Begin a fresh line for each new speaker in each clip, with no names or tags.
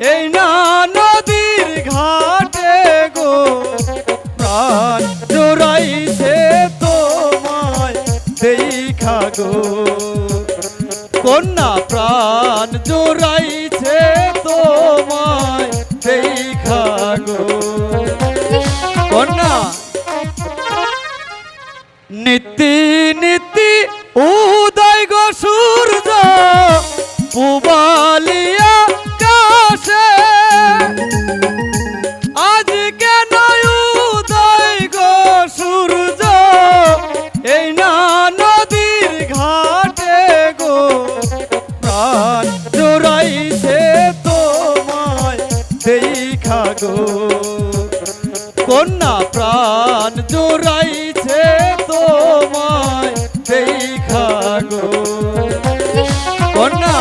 এই না নদীর ঘাটে গো প্রাণ জোড়াইছে তোমায় দেখা গো। কন্যা প্রাণ জোড়াই কন্যা প্রাণ জোড়াইছে তোমায় দেখা গো। কন্যা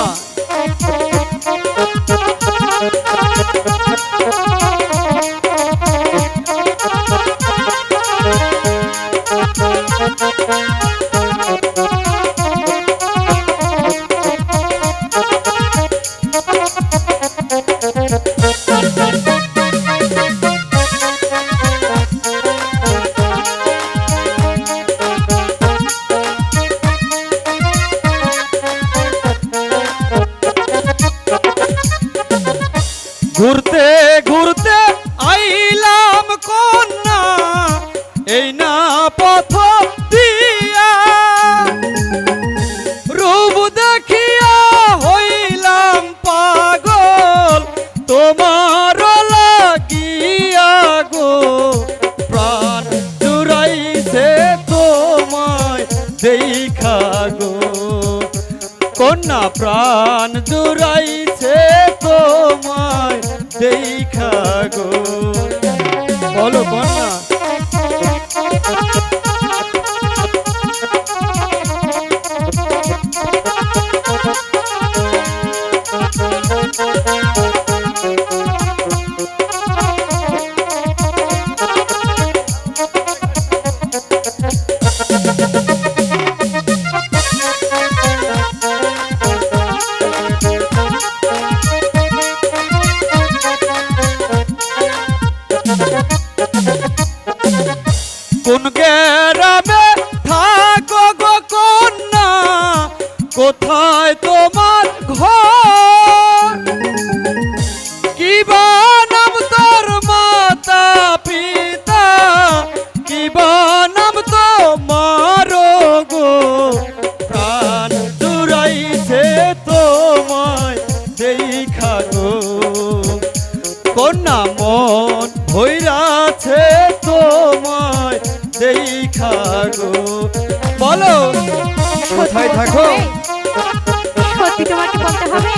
সেই খাগো কন্যা প্রাণ জুড়াইছে তোমায় সেই খাগো বলো কন্যা। কোথায় থাকো?
সত্যি তোমাকে বলতে হবে?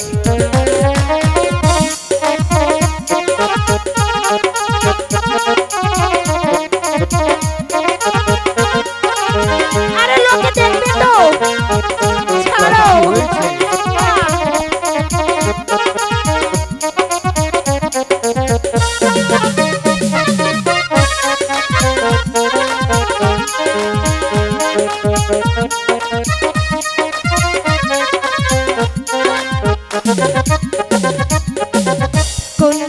Thank you.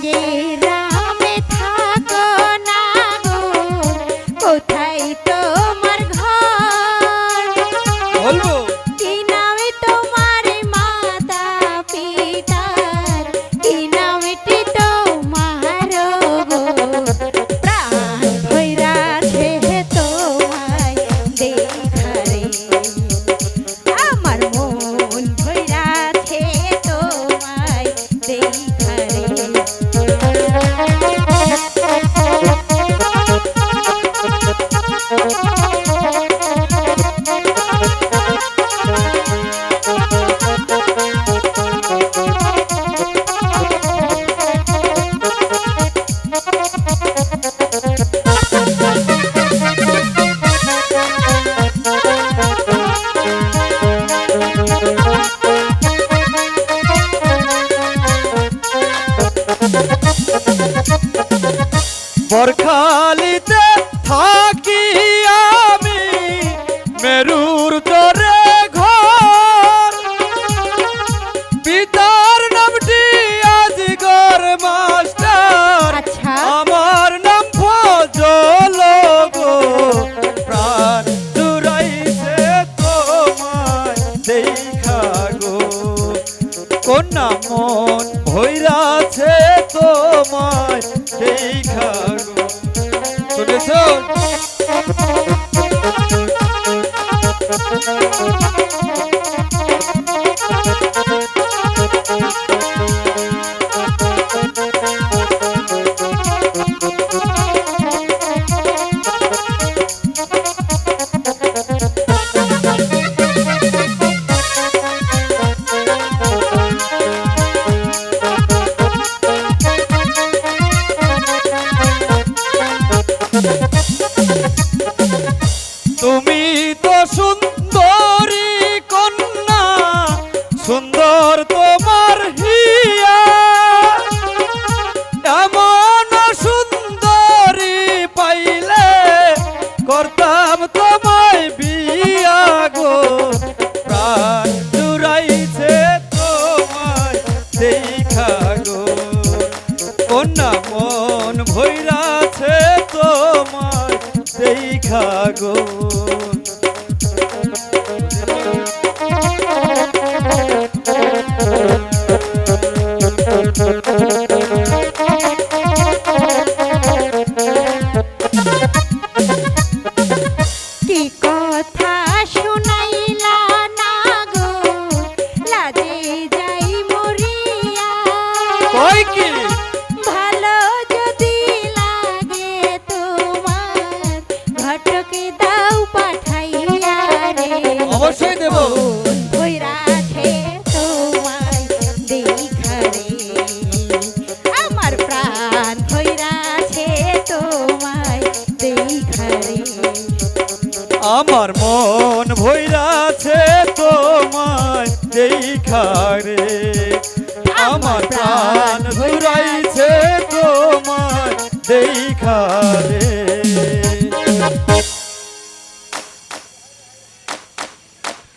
রে
বরখালিতে থাকি আমি মেরু thank
you কথা শোনা
অবশ্যই দেব।
আমার
মন ভৈরাছে তোমায় দেখারে আমার প্রাণ ঘুরাইছে তোমায় দেখারে